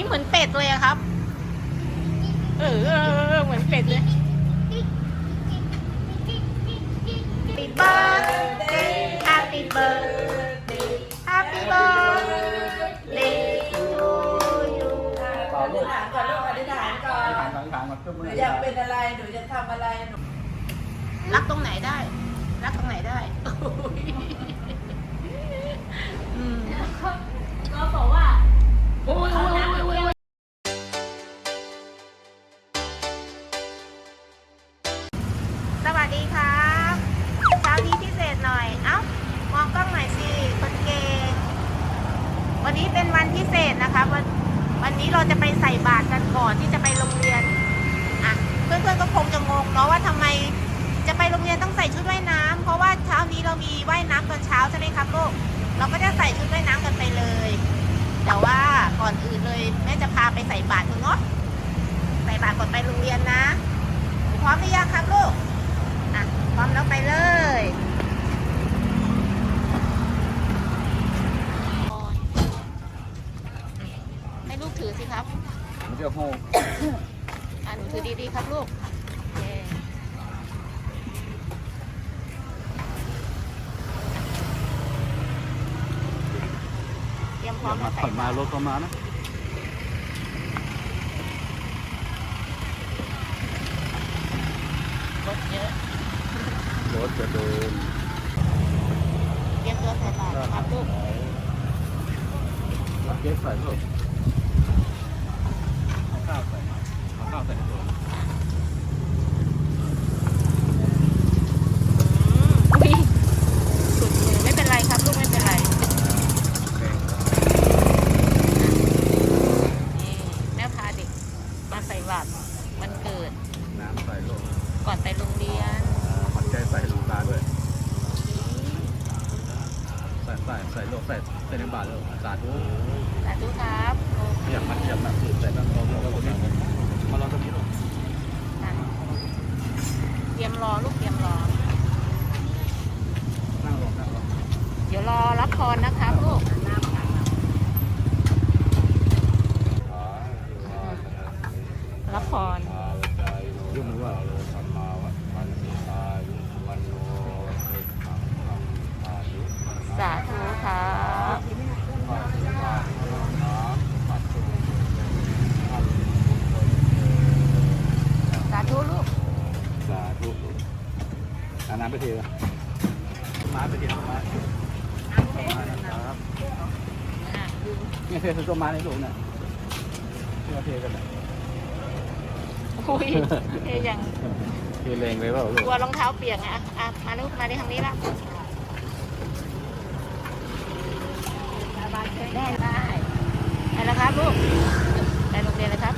นี่เหมือนเป็ดเลยอะครับเออเออเออเหมือนเป็ดเลย Happy birthday Happy birthday Happy birthday to you อธิษฐานก่อนลูกอธิษฐานก่อนทางทางทางมาขึ้นหมืนูออยากเป็นอะไรหนูจะทำอะไรหนูรักตรงไหนได้ รักตรงไหนได้อืมก็ อนอื่นเลยแม่จะพาไปใส่บาตรคุณเนาะใส่บาตรก่อนไปโรงเรียนนะพร้อมหรือยังครับลูกอะพร้อมแล้วไปเลยให้ลูกถือสิครับมันจะโหอ่าหนูถือดีๆครับลูกโอเค เตรียมพร้อมมาแล้วผ่อนมารถก็มานะรถเยอะรถจะเดินเตรียมตัวใส่บาตรครับลูกเก็บใส่ลูกข้าวใส่ข้าวใส่ในตัว อุ้ยสุดมือไม่เป็นไรครับลูกไม่เป็นไร นี่แม่พาเด็กมาใส่บาตรวันเกิด น้ำใส่ลูก ก่อนไปโรงเรียน มันใจใส่ลูกตาด้วย ใส่ใส่ใส่ลูกใส่ใส่ในบาทลูกสาธุ สาธุครับโอเค อยากมันอยากมันใส่ตั้งโต๊ะแล้วก็นี้มารอตรงนี้ลูก นะเตรียมรอลูกเตรียมรอ นั่งลงนั่งลง เดี๋ ยวรอรับพรนะครับลูกรับพรยกมือว่าสาธุครับสาธุลูก สาธุอาน้ำไปเทเลยมาไปเทต้นไม้ต้ นไม้นะครับอะดึงเนี่ยเทต้นไม้ในหลวงเนี่ยที่เราเทกันเนี่ยอุ้ยเอ้ยยังเทแรงเลยเปล่าลูกกลัวรองเท้าเปียกอะอะมาลูกมาที่ทางนี้ละได้ได้ไปแล้วครับลูกไปโรงเรียนเลยครับ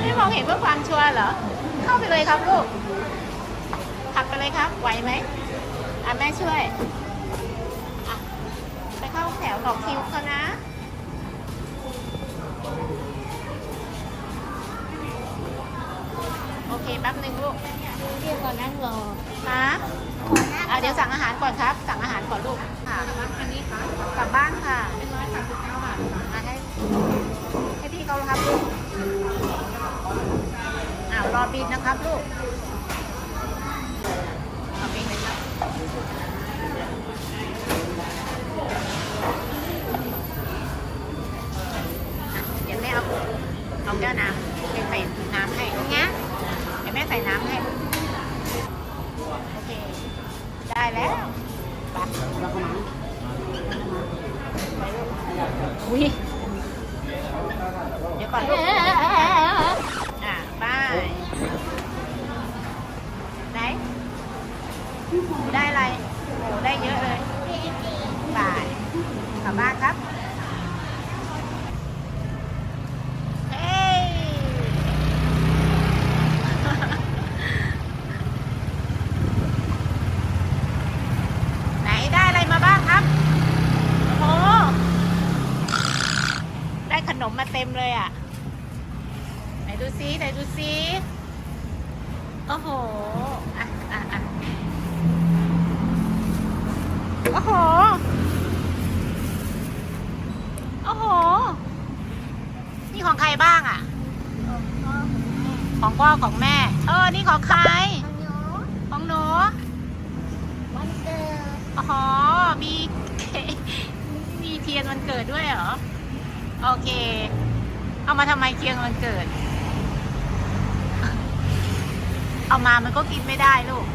ไม่มองเห็นเพื่อความชัวร์เหรอ เข้าไปเลยครับลูกขับไปเลยครับ ไหวไหมอะแม่ช่วยอะไปเข้าแถวต่อคิวเขานะโอเคแป๊บหนึ่งลูกเรียกก่อนนั่งรอนะอะเดี๋ยวสั่งอาหารก่อนครับ สั่งอาหารก่อนลูกค่ะอันนี้ค่ะ บินนะครับลูกยังไม่เอาเอาแก้วน้ำไปใส่น้ำให้ลูกเนี้ยังไม่ใส่น้ำให้โอเคได้แล้วไปเราเข้ามาอุ้ยเดี๋ยวก่อนลูก เต็มเลยอะ ไหนดูซิไหนดูซิโอ้โห อะอะอะโอ้โห โอ้โห นี่ของใครบ้างอะ ของพ่อของแม่ เออ นี่ของใคร ของหนูวันเกิดอ๋อมี มีเทียนวันเกิดด้วยเหรอ โอเค เอามาทำไมเทียนวันเกิด เอามามันก็กินไม่ได้ลูก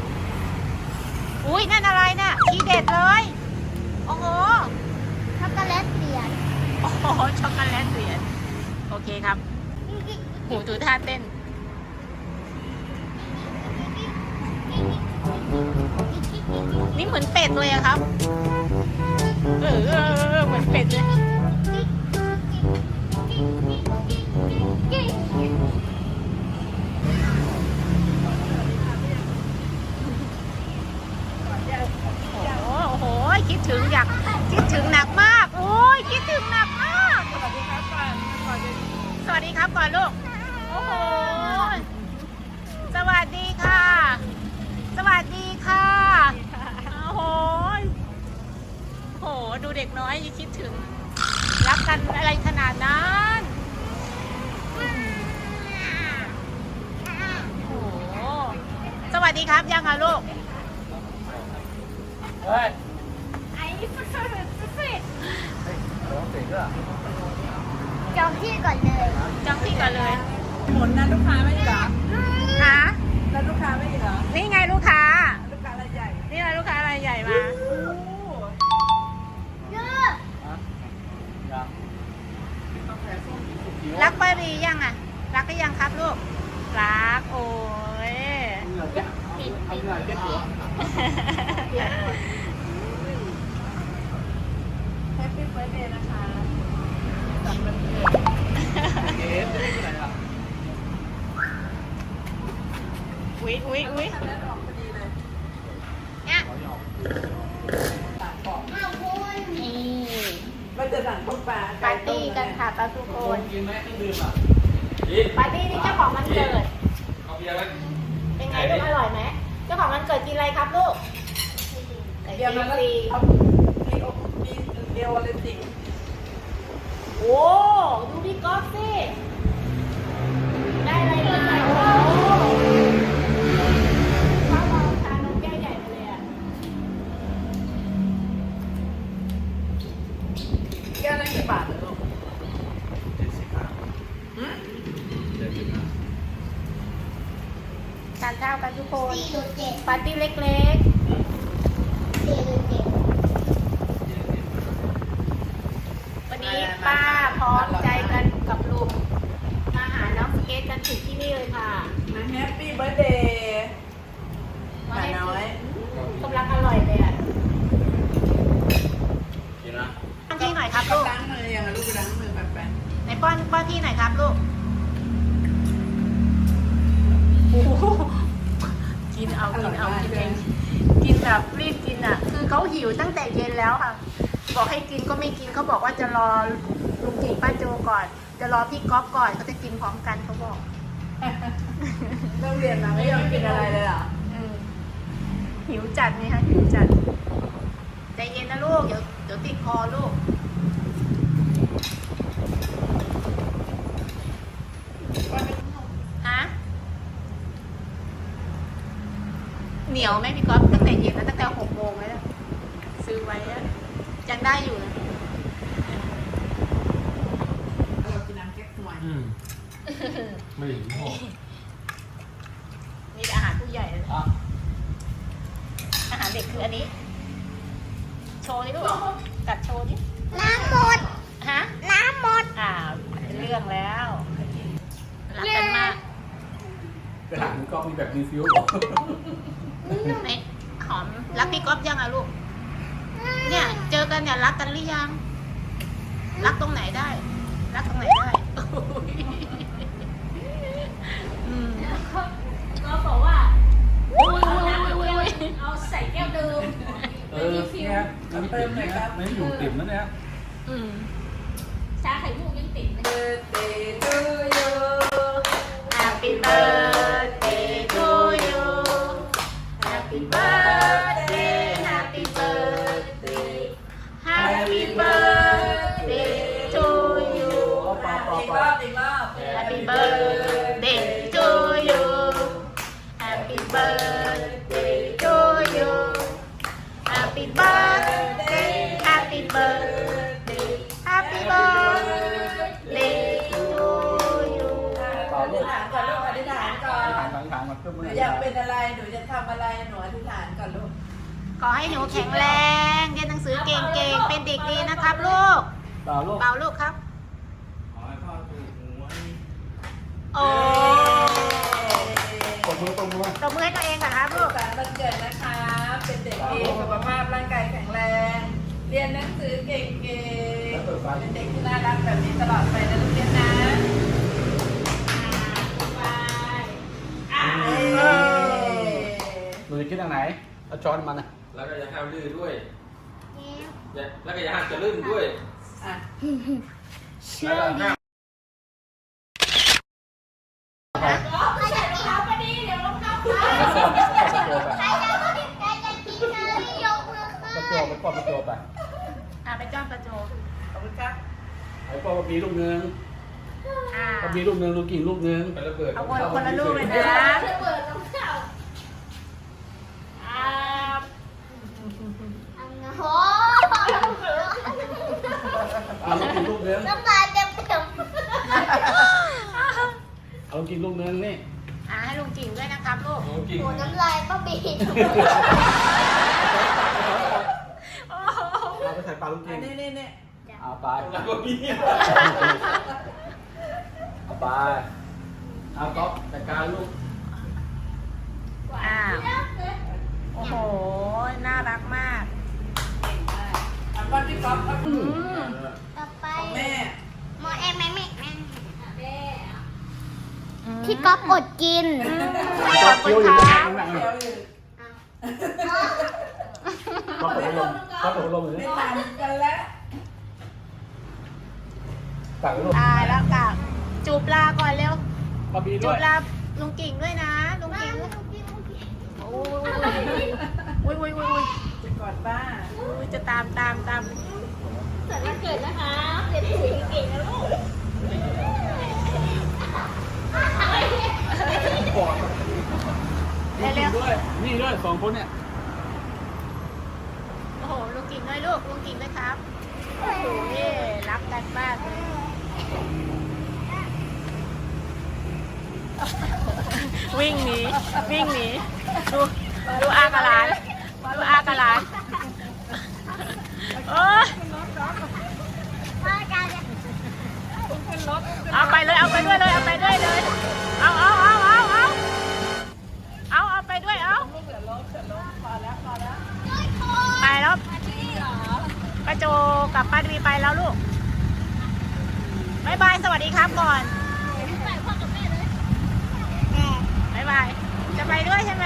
อุ้ยนั่นอะไรน่ะทีเด็ดเลย โอ้โห ช็อกโกแลตเปลี่ยนโอ้โห ช็อกโกแลตเหรียญโอเคครับ หูดูท่าเต้น นี่เหมือนเป็ดเลยอะครับ เออเออเออเหมือนเป็ดเลย ถึงอยากคิดถึงหนักมากโอ้ยคิดถึงหนักมาก สวัสดีครับก่อนสวัสดีครับก่อนลูกโอ้โห อุ๊ยอุ๊ยอุ๊ยทำได้ออกพอดีเลยเนี่ยขอหยอกต่างบอกอ้าวคุณนี่มันจะสั่งต้มปลาปาร์ตี้กันค่ะปลาทุกคโอนนกินไหมเครื่องดื่มอะกินปาร์ตี้นี่เจ้าของวันเกิด เอาเบียร์ไหมเป็นไงลูกอร่อยไหมเจ้าของวันเกิดกินอะไรครับลูกไก่เดี๋ยวมันฟรีเอามีโอมีเดียวอะไรสิโอ้ดูพี่ก๊อฟสิ ได้อะไรมาโอ้เขาลองทานนมแก้วใหญ่มาเลยอะ แก้วนั้นกี่บาทเหรอลูก เจ็ดสิบห้า หืม เจ็ดสิบห้า ทานข้าวกันทุกคน สี่หรือเจ็ด ปาร์ตี้เล็ก สี่หรือเจ็ด ๆ วันนี้ป้าพร้อมใจกันกับลุงมาหาน้องสเก็ตกันถึงที่นี่เลยค่ะ มา แฮปปี้เบิร์ดเดย์หมาน้อยกำลังอร่อยเลยอะกินนะป้อนพี่หน่อยครับลูกล้างมือยังอะลูกไปล้างมือไปไปไหนป้อนป้อนพี่หน่อยครับลูกโอ้โหกินเอากินเอากินเองกินแบบรีบกินอะ คือเขาหิวตั้งแต่เย็นแล้วค่ะ บอกให้กินก็ไม่กินเขาบอกว่าจะรอลุงจิป้าโจก่อน จะรอพี่ก๊อฟก่อนเขาจะกินพร้อมกันเขาบอก เริ่มเรียนมาไม่ยอมกินอะไรเลยเหรออืมหิวจัดนี่ฮะหิวจัด ใจเย็นนะลูก เดี๋ยวเดี๋ยวติดคอลูก ฮะ เหนียวไหมพี่ก๊อฟตั้งแต่เย็นแล้วตั้งแต่หกโมงแล้วนะซื้อไว้อะยังได้อยู่นะ เรากินน้ำแก๊กหน่อย อืม ไม่ถึงพ่อมีแต่อาหารผู้ใหญ่เลยอะอาหารเด็กๆคืออันนี้ โชว์ดิลูกกัดโชว์ดิน้ำหมด ฮะ น้ำหมดอ่าเป็นเรื่องแล้วรักกันมากไปหาคุณก๊อฟมีแบบรีฟิวบอกไม่หอมรักพี่ก๊อฟยังอะลูก เนี่ย เจอกันเนี่ยรักกันหรือยัง รักตรงไหนได้ รักตรงไหนได้ เนี่ยมันติดนะมันอยู่ติดนะเนี่ย อืม ชาไข่มุกยังติดเลย Happy birthday to you Happy birthday Happy birthday Happy birthday to you ปอปอปอ Happy birthday เป็นอะไร หนูจะทำอะไร หนูอธิษฐานก่อนลูก ขอให้หนูแข็งแรง เรียนหนังสือเก่งๆ เป็นเด็กดีนะครับลูก ต่อลูกเป่าลูกครับ ขอให้พ่อถูกหวยโอ้ตบมือตบมือตบมือให้ตัวเองก่อนครับลูกสารวันเกิดนะคะ เป็นเด็กดีสุขภาพร่างกายแข็งแรง เรียนหนังสือเก่งๆ เป็นเด็กที่น่ารักแบบนี้ตลอดไปนะลูกเรียนนะอ่าไปอ่าหนู จะคิดทางไหนเอาช้อนมันนะแล้วก็อย่าห้ามลื่นด้วยอย่าแล้วก็อย่าห้ามจะลื่นด้วยอะแล้วก็ห้ามใส่รองเท้าพอดีเดี๋ยวรองเท้าขาดแล้วก็กระโจไปใครจะใครจะกินเชอรี่ยกมือกขึ้ระนโจไปกดกระโจไปอ่าไปจ้อนประโจขอบคุณครับไอ้พ่อมีลูกนึงอ่า ก็มีลูกนึงลูกกิ่งลูกนึงไประเบิดเอาคนคนละลูกเลยนะ จะเปิดรองเท้า อ่า โอ้ เอาลูกกิ่งลูกนึง น้ำลายเต็มเต็ม เอาลูกกิ่งลูกนึงนี่ อ่าให้ลุงจิ๋งด้วยนะครับลูก โอ้กิ่งโอ้น้ำลายป้าบีเอาไปใส่ปลาลูกอักิ่นงนี้นี่นี่เอาไปแล้วก็มีเอาไปเอาก๊อฟจัดการลูกอ้าวโอ้โห น่ารักมากเก่งมากอันวันที่ก๊อฟครับอืม ต่อไป ของแม่ หมอเอ็มแม่แม่แม่ แม่ พี่ก๊อฟอดกิน ขอบคุณครับหนังเดี๋ยวอยู่ก๊อฟตกลมก๊อฟตกลมอยู่ไม่นี่ทานกันแล้วตักลูกตายแล้วกับจูบลาก่อนเร็วปลาบีจูด้วยบลาลุงกิ่งด้วยนะลุงกิ่งด้วยโอ้ยอุ้ยอุ้ยอุ้ยอุ้ยจะกอดบ้าอุ้ยจะตามตามตามสวัสดีเกิดนะคะเรียนหนังสือเก่งนะลูก ปอดเร็วด้วย นี่ด้วยสองคนเนี่ยๆโอ้โหลุงกิ่งด้วยลูกลุงกิ่งด้วยครับ โอ้โหรักกันมากเลยวิ่งหนีวิ่งหนีดูดูอากาหลานดูอากาหลานโอ้ยพ่อจะจะเอาไปเลยเอาไปด้วยเลยเอาไปด้วยเลยเอาเอาเอาเอาเอาเอา แล้วป้าโจกับป้าดีไปแล้วลูกบายบาย สวัสดีครับก่อนบายบาย จะไปด้วยใช่ไหม